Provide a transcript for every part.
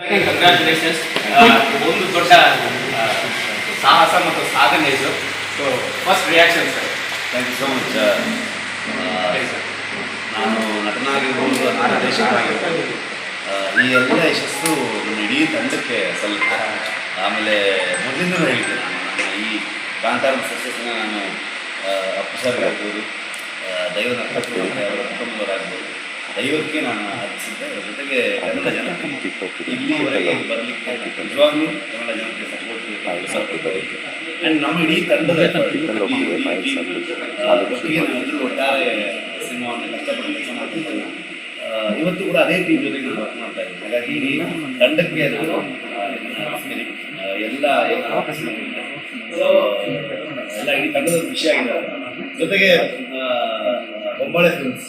Congratulations ಒಂದು ದೊಡ್ಡ ಸಾಹಸ ಮತ್ತು ಸಾಧನೆ ಇದು. So first reaction sir thank you so much ನಾನು ನಟನಾಗಿರ್ಬೋದು ಅಥವಾ ನಿರ್ದೇಶಕನಾಗಿರ್ಬೋದು ಆ, ಈ ಎಲ್ಲ ಯಶಸ್ಸು ನನ್ನ ಇಡೀ ತಂಡಕ್ಕೆ ಸಲ್ಲುತ್ತೆ ಆಮೇಲೆ ಮೊದಲಿಂದಲೂ ಹೇಳಿದ್ದೆ ನಾನು. ನನ್ನ ಈ ಕಾಂತಾರ ಸಕ್ಸಸ್ನ ನಾನು ಅಪ್ಪು ಸರ್ ಆಗ್ಬೋದು ದೈವ ನಕ್ಷತ್ರ ಅವರ ಕುಟುಂಬದವರಾಗ್ಬೋದು. ದೈವಕ್ಕೆ ನಾನು ಅರ್ಪಿಸಿದ್ದೆ. ಜೊತೆಗೆ ಕನ್ನಡ ಜನತೆ ಇಲ್ಲಿವರೆಗೆ ಬರಲಿಕ್ಕೆ ನಿಜವಾಗ್ಲೂ ಕನ್ನಡ ಜನತೆ ಸಪೋರ್ಟ್ ಆ್ಯಂಡ್ ನಮ್ಮ ಇಡೀ ತಂಡದ ಒಟ್ಟಿಗೆ ನಾವೆಲ್ಲರೂ ಒಟ್ಟಾರೆ ಸಿನಿಮಾವನ್ನು ಕಷ್ಟಪಟ್ಟು ಕೆಲಸ ಇವತ್ತು ಕೂಡ ಅದೇ ಟೀಮ್ ಜೊತೆಗೆ ನಾನು ವರ್ಕ್ ಮಾಡ್ತಾ ಇದ್ದೀನಿ ಹಾಗಾಗಿ ತಂಡಕ್ಕೆ ನಾನು ಎಲ್ಲ ಎಲ್ಲ ಇಡೀ ತಂಡದ ಖುಷಿಯಾಗಿದ್ದಾರೆ. ಜೊತೆಗೆ ಬೊಂಬಾಳೆ ಫಿಲ್ಮ್ಸ್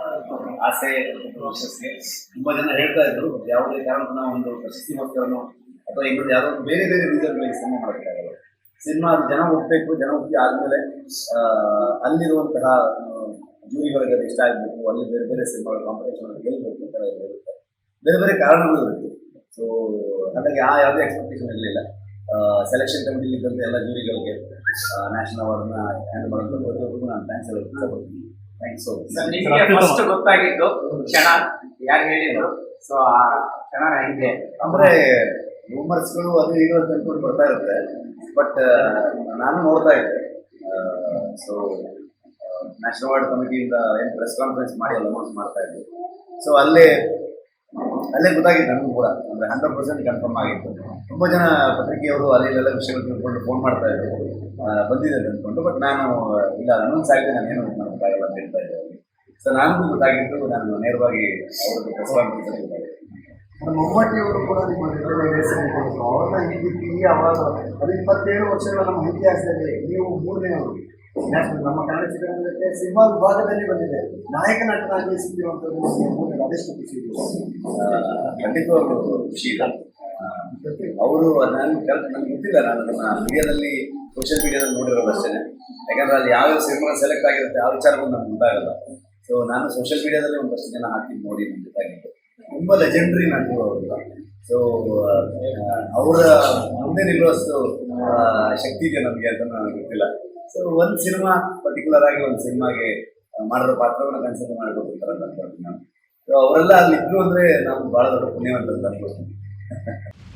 ಆಸೆ, ಪ್ರಶಸ್ತಿ, ತುಂಬಾ ಜನ ಹೇಳ್ತಾ ಇದ್ರು, ಯಾವುದೇ ಕಾರಣ ಒಂದು ಪ್ರಶಸ್ತಿ ಮೊತ್ತವನ್ನು ಅಥವಾ ಇನ್ನೊಂದು ಯಾವುದೋ ಬೇರೆ ಬೇರೆ ರೀಸನ್ಗಳಿಗೆ ಸಿನಿಮಾ ಮಾಡೋಕ್ಕಾಗಲ್ಲ ಸಿನಿಮಾ ಜನ ಹೋಗ್ಬೇಕು, ಜನ ಹೋಗಿ ಆದಮೇಲೆ ಅಲ್ಲಿರುವಂತಹ ಜೂರಿಗಳಿಗೆ ಇಷ್ಟ ಆಗಬೇಕು, ಅಲ್ಲಿ ಬೇರೆ ಬೇರೆ ಸಿನಿಮಾಗಳು ಕಾಂಪಿಟೇಷನ್ ಗೆಲ್ಲಬೇಕು ಅಂತ ಇರುತ್ತೆ. ಬೇರೆ ಬೇರೆ ಕಾರಣಗಳು ಇರುತ್ತೆ. ಸೊ ಹಾಗಾಗಿ ಆ ಯಾವುದೇ ಎಕ್ಸ್ಪೆಕ್ಟೇಷನ್ ಇರಲಿಲ್ಲ. ಸೆಲೆಕ್ಷನ್ ಕಮಿಟಿಲಿ ಇದ್ದಂತೆ ಎಲ್ಲ ಜೂರಿಗಳಿಗೆ ನ್ಯಾಷನಲ್ ಅವಾರ್ಡ್ನ ಹ್ಯಾಂಡ್ ಮಾಡೋದು ಪ್ರತಿಯೊಬ್ಬರಿಗೂ ನಾನು ಥ್ಯಾಂಕ್ಸ್ ಹೇಳೋದು ಇಷ್ಟಪಡ್ತೀನಿ ಸೊ ನಿಮಗೆ ಫಸ್ಟ್ ಗೊತ್ತಾಗಿದ್ದು ಕ್ಷಣ ಯಾರು ಹೇಳಿದ್ರು? ಸೊ ಆ ಕ್ಷಣ ಹೇಗೆ? ಅಂದ್ರೆ ರೂಮರ್ಸ್ಗಳು ಅದು ಇದು ಅಂತ ಅನ್ಕೊಂಡು ಬರ್ತಾ ಇರುತ್ತೆ. ಬಟ್ ನಾನು ನೋಡ್ತಾ ಇದ್ದೆ. ಸೊ ನ್ಯಾಷನಲ್ ಅವಾರ್ಡ್ ಕಮಿಟಿಯಿಂದ ಏನು ಪ್ರೆಸ್ ಕಾನ್ಫರೆನ್ಸ್ ಮಾಡಿ ಅನೌನ್ಸ್ ಮಾಡ್ತಾ ಇದ್ದೆ. ಸೊ ಅಲ್ಲೇ ಅಲ್ಲೇ ಗೊತ್ತಾಗಿತ್ತು ನನಗೂ ಕೂಡ. ಅಂದರೆ ಹಂಡ್ರೆಡ್ ಪರ್ಸೆಂಟ್ ಕನ್ಫರ್ಮ್ ಆಗಿತ್ತು. ತುಂಬ ಜನ ಪತ್ರಿಕೆಯವರು ಅಲ್ಲಿ ಇಲ್ಲೆಲ್ಲ ವಿಷಯಗಳು ತಿಳ್ಕೊಂಡು ಫೋನ್ ಮಾಡ್ತಾ ಇದ್ದರು ಬಂದಿದ್ದಾರೆ ಅಂದ್ಕೊಂಡು ಬಟ್ ನಾನು, ಇಲ್ಲ ಅನೌನ್ಸ್ ಆಗಿದೆ, ನಾನು ಏನು ಮಾಡೋಕ್ಕಾಗಲ್ಲ ಅಂತ ಹೇಳ್ತಾ ಇದ್ದೆ. ಸೊ ನನಗೂ ಗೊತ್ತಾಗಿದ್ದು ನಾನು ನೇರವಾಗಿ ಅವ್ರದ್ದು ಮಮ್ಮಟ್ಟಿಯವರು ಕೂಡ ನಿಮ್ಮ ಅವ್ರನ್ನ ಈ ಅವಾಗ ಅದು ಇಪ್ಪತ್ತೇಳು ವರ್ಷಗಳ ನಮ್ಮ ಇತಿಹಾಸದಲ್ಲಿ ನೀವು ಮೂರನೇವರು ನ್ಯಾಷನಲ್ ನಮ್ಮ ಕನ್ನಡ ಚಿತ್ರರಂಗಕ್ಕೆ ಸಿನಿಮಾ ವಿಭಾಗದಲ್ಲಿ ಬಂದಿದೆ. ನಾಯಕ ನಟನಾಗಿ ಸಿಕ್ಕಿರುವಂತಹ ಅದೆಷ್ಟು ಖುಷಿ ಖಂಡಿತವಾಗ್ಲೂ ಖುಷಿ ಅವರು, ನಾನು ಕೆಲಸ ನನಗೆ ಗೊತ್ತಿಲ್ಲ, ನಾನು ಅದನ್ನ ಮೀಡಿಯಾದಲ್ಲಿ ಸೋಷಿಯಲ್ ಮೀಡಿಯಾದಲ್ಲಿ ನೋಡಿರೋದು ಅಷ್ಟೇ ಯಾಕಂದ್ರೆ ಅಲ್ಲಿ ಯಾವ ಸಿನಿಮಾ ಸೆಲೆಕ್ಟ್ ಆಗಿರುತ್ತೆ, ಆ ವಿಚಾರಗಳು ನಮ್ಗೆ ಗೊತ್ತಾಗಲ್ಲ. ಸೊ ನಾನು ಸೋಷಿಯಲ್ ಮೀಡಿಯಾದಲ್ಲಿ ಒಂದಷ್ಟು ಜನ ಹಾಕಿ ನೋಡಿ ನಮ್ಗೆ ಗೊತ್ತಾಗಿತ್ತು. ತುಂಬ ಲೆಜೆಂಡ್ರಿ ನಾನು ಸೊ ಅವರ ಮುಂದೆ ನಿಲ್ಲುವಷ್ಟು ಶಕ್ತಿ ಇದೆ ನಮಗೆ ಅಂತ ನನಗೆ ಗೊತ್ತಿಲ್ಲ. ಸೊ ಒಂದು ಸಿನಿಮಾ ಪರ್ಟಿಕ್ಯುಲರ್ ಆಗಿ ಒಂದು ಸಿನಿಮಾಗೆ ಮಾಡಿರೋ ಪಾತ್ರವನ್ನ ಕನ್ಸಿಡರ್ ಮಾಡ್ಕೊಟ್ಟಿರ್ತಾರೆ ಅಂತ ಅನ್ಕೊಳ್ತೀನಿ ನಾನು. ಸೊ ಅವರೆಲ್ಲ ಅಲ್ಲಿ ಇದ್ರು ಅಂದ್ರೆ ನಾವು ಬಹಳ ದೊಡ್ಡ ಪುಣ್ಯವಂತ ಅಂತ ಅನ್ಕೊಳ್ತೀನಿ.